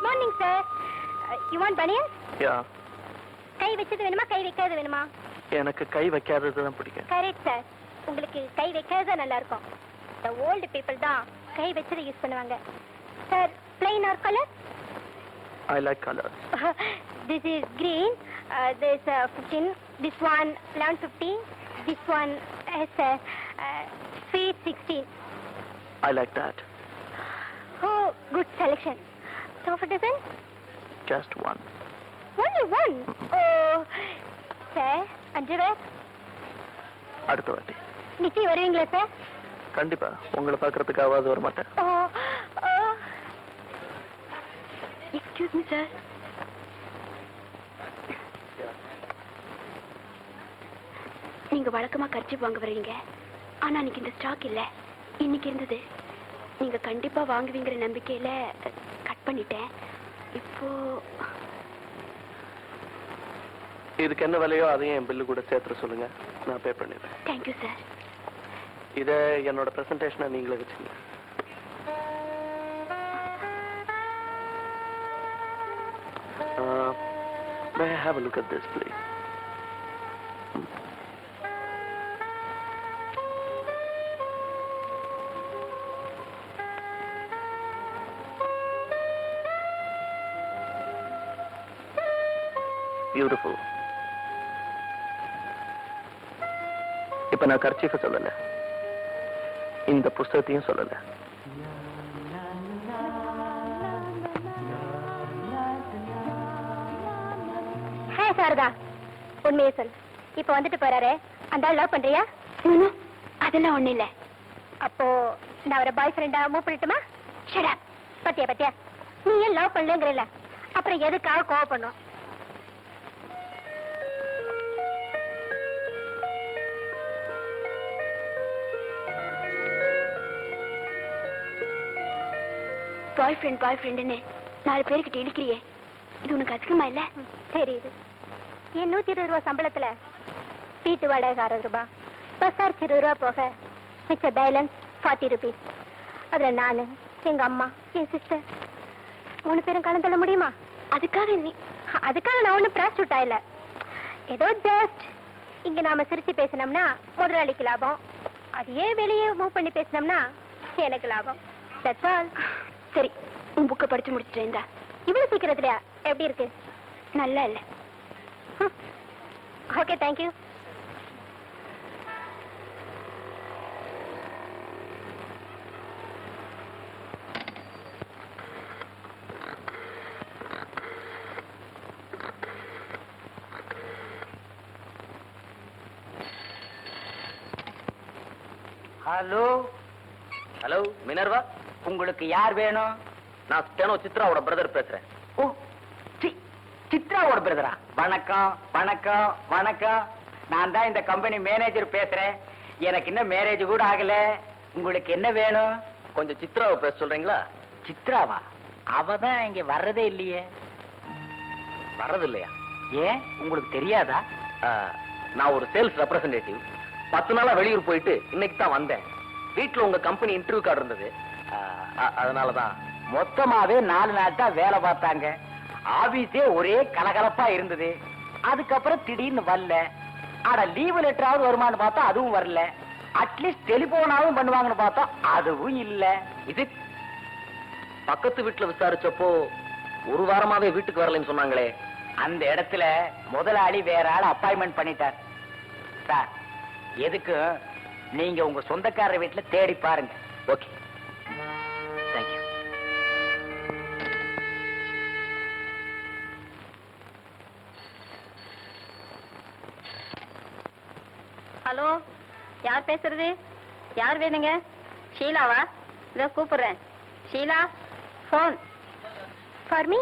Good morning sir you want பனியன் யா கை வச்சது வேணுமா? கை வைக்காதது வேணுமா? எனக்கு கை வைக்காதது தான் பிடிக்கும். கரெக்ட் சார் உங்களுக்கு கை வைக்காதது நல்லா இருக்கும் இந்த ஓல்டு பீப்புள் தான் கை வச்சதை யூஸ் பண்ணுவாங்க. Sir plain or colour I like colour this is green. Uh, this uh, 15 this one 1150 this one is uh, uh, sweet 16 I like that oh good selection. So for dozen just one only one? Oh. Sir underwear அடுத்த வாட்டி. நிச்சயம் வருவீங்களா sir கண்டிப்பா. உங்களை பார்க்கறதுக்காவது வர மாட்டேன் oh. Oh. Excuse me sir. நீங்க வழக்கமா கர்ச்சிப் வாங்க வருவீங்க ஆனா இன்னைக்கு இந்த ஸ்டாக் இல்ல. இன்னைக்கு இருந்தது. நீங்க கண்டிப்பா வாங்குவீங்கிற நம்பிக்கையில பண்ணிட்டேன். இப்போ இதுக்கு என்ன விலையோ அதையும் என் பில்லு கூட சேர்த்துற சொல்லுங்க. நான் பே பண்ணிடுறேன். தேங்க்யூ சார் இதை என்னோட ப்ரெசன்டேஷனை நீங்களே வச்சுங்க Uh, may I have a look at this, please? Beautiful. இப்ப நான் கர்ச்சீஃப சொல்லல. இந்த புஸ்தகத்தையும் சொல்லல. சாரதா. உண்மையை சொல். இப்போ வந்துட்டு போறாரு. அந்த ஆள் லவ் பண்றியா? அதெல்லாம் ஒண்ணு இல்ல. அப்போ நான் அவரை பாய் ஃப்ரெண்டா மூவ் பண்ணட்டுமா? ஷடா பத்தியா பத்தியா? நீ ஏன் லவ் பண்ணலங்கிறல அப்புறம் எதுக்காக கோவப்படணும்? பாய் ஃப்ரெண்ட் பாய் ஃப்ரெண்டுன்னு நாலு பேருக்கிட்ட இழுக்கிறியே. இது உனக்கு அதிகமா இல்ல? தெரியுது என் நூத்தி இருபது ரூபா சம்பளத்துல? வீட்டு வாடகை அறுபது பஸ் சார்ஜ் இருபது ரூபா போக. மிச்ச பேலன்ஸ் ஃபார்ட்டி ருபீஸ் அதுல நானு எங்க அம்மா என் சிஸ்டர் மூணு பேரும் கலந்து தள்ள முடியுமா? அதுக்காக நீ. அதுக்காக நான் ஒன்றும் ப்ராஸ்டியூட்டா இல்ல. ஏதோ ஜஸ்ட் இங்க நாம சிரிச்சு பேசினோம்னா முதலாளிக்கு லாபம். அதையே வெளியே மூவ் பண்ணி பேசினோம்னா எனக்கு லாபம். தட்ஸ் ஆல் சரி உன் புக்கை படிச்சு முடிச்சிட்டேன் இவ்வளவு சீக்கிரத்துலயா எப்படி இருக்கு? நல்லா இல்ல. Okay thank you hello hello Minerva உங்களுக்கு யார் வேணும்? நான் ஸ்டெனோ சித்ராவோட பிரதர் பேசுறேன். ஓ சி- சித்ராவோட பிரதரா வணக்கம் வணக்கம் வணக்கம். நான் தான் இந்த கம்பெனி மேனேஜர் பேசுறேன். எனக்கு இன்னும் மேரேஜ் கூட ஆகல. உங்களுக்கு என்ன வேணும்? கொஞ்சம் சித்ராவை பேச சொல்றீங்களா? சித்ராவா? அவ தான் இங்க வர்றதே இல்லையே. வர்றது இல்லையா ஏன்? உங்களுக்கு தெரியாதா? நான் ஒரு சேல்ஸ் ரெப்ரசன்டேட்டிவ் பத்து நாளா வெளியூர் போயிட்டு இன்னைக்கு தான் வந்தேன். வீட்டுல உங்க கம்பெனி இன்டர்வியூ கார்டு இருந்தது. அதனால தான் மொத்தமாவே நாலு நாட்டா வேலை பார்த்தாங்க. ஆபீஸே ஒரே கலகலப்பா இருந்தது. அதுக்கப்புறம் திடீர்னு வரல. ஆனா லீவு லெட்டராவது வருமான்னு பார்த்தா அதுவும் வரல. அட்லீஸ்ட் டெலிபோனாவும் பண்ணுவாங்கன்னு பார்த்தா அதுவும் இல்ல. இது பக்கத்து வீட்டுல விசாரிச்சப்போ ஒரு வாரமாவே வீட்டுக்கு வரலைன்னு சொன்னாங்களே. அந்த இடத்துல முதலாளி வேற ஆள் அப்பாயின்மெண்ட் பண்ணிட்டார். சார் எதுக்கு? நீங்க உங்க சொந்தக்காரர் வீட்டுல தேடி பாருங்க. ஓகே தேங்க்யூ ஹலோ யார் பேசுறது? யார் வேணுங்க? ஷீலாவா? இதோ கூப்பிடுறேன். Sheela phone. For me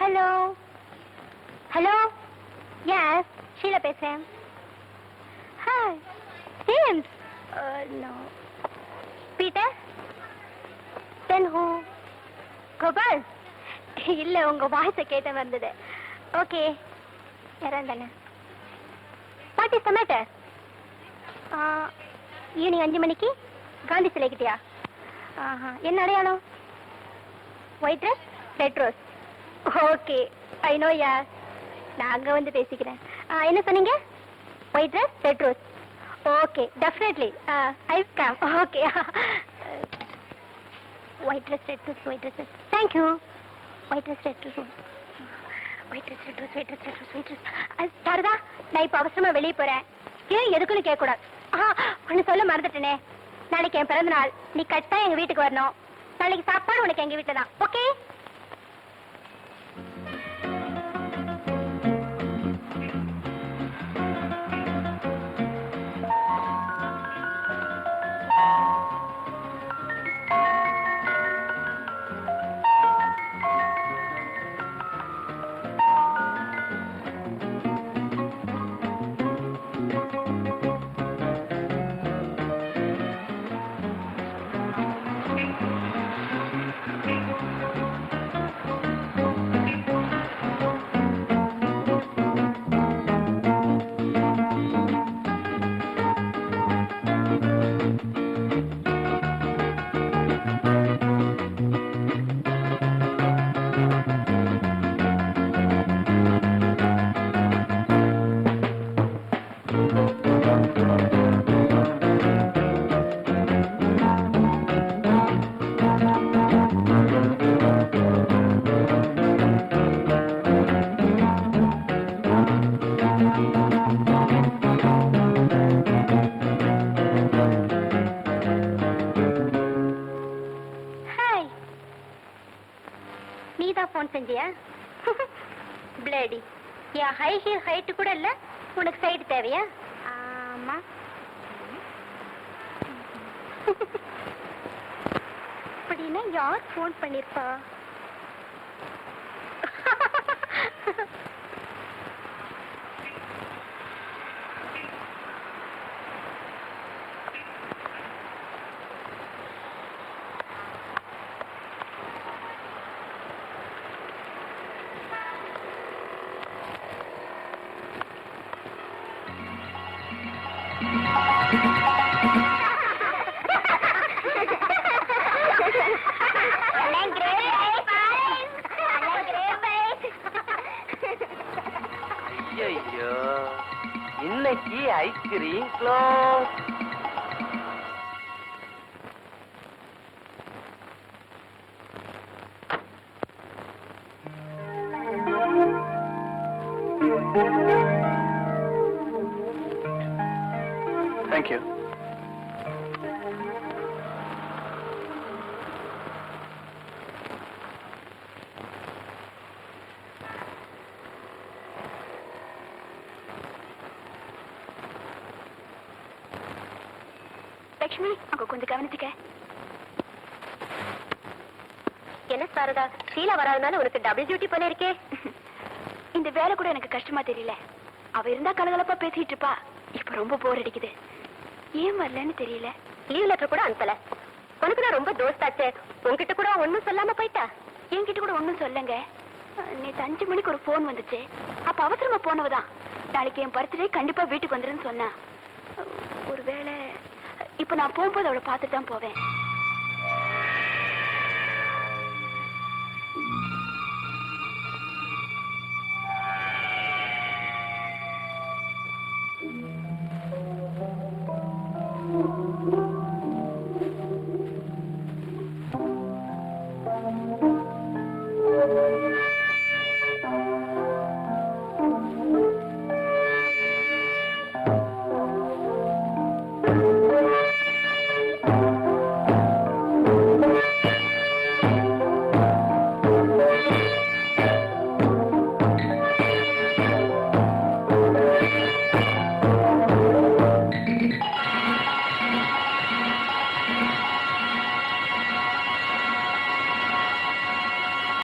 hello? Hello? Yes Sheela பேசுறேன் hi James no Peter then who Gopal இல்ல உங்க வாய்ஸ கேட்ட வந்தது okay யாராந்தானே what is the matter evening அஞ்சு மணிக்கு காந்தி சிலைக்கிட்டியா ஆஹா என்ன அடையாளம் white dress red rose okay I know yeah நான் அங்கே வந்து பேசிக்கிறேன் என்ன சொன்னீங்க? White dress red rose okay definitely I come okay white dress red rose white dress thank you white dress red rose white dress red rose white dress red rose white dress Sharada நான் இப்போ அவசரமாக வெளியே போகிறேன் ஏன் எதுக்குன்னு கேட்கக்கூடாது. ஆ ஒன்று சொல்ல மறந்துட்டேனே. நாளைக்கு என் பிறந்த நாள் நீ கட்டாயம் எங்கள் வீட்டுக்கு வரணும். நாளைக்கு சாப்பாடு உனக்கு எங்கள் வீட்டில் தான். ஓகே என் ஹை ஹீல் ஹைட்டு கூட இல்ல. உனக்கு சைடு தேவையா? ஆமா. அப்படின்னா யார் ஃபோன் பண்ணிருப்பா? ஐயோ. இன்னைக்கு ஐஸ்கிரீம் க்ளோஸ் என்ன சாரதா? ஷீலா வராதனால உனக்கு டபுள் டியூட்டி போல இருக்கே இந்த வேலை கூட எனக்கு கஷ்டமா தெரியல. அவ இருந்தா கலகலப்பா பேசிட்டு இருப்பா. இப்ப ரொம்ப போர் அடிக்குது. ஏன் வரலன்னு தெரியல. லீவ் லெட்டர் கூட அனுப்பல. உனக்கு நான் ரொம்ப தோஸ்தாச்சே. உன்கிட்ட கூட ஒண்ணும் சொல்லாம போயிட்டா? என்கிட்ட கூட ஒண்ணும் சொல்லுங்க. நேத்து அஞ்சு மணிக்கு ஒரு போன் வந்துச்சு. அப்ப அவசரமா போனவதான். நாளைக்கு என் பர்த்டே கண்டிப்பா வீட்டுக்கு வந்துருன்னு சொன்னா. ஒருவேளை இப்ப நான் போகும்போது அவளை பார்த்துட்டு தான் போவேன்.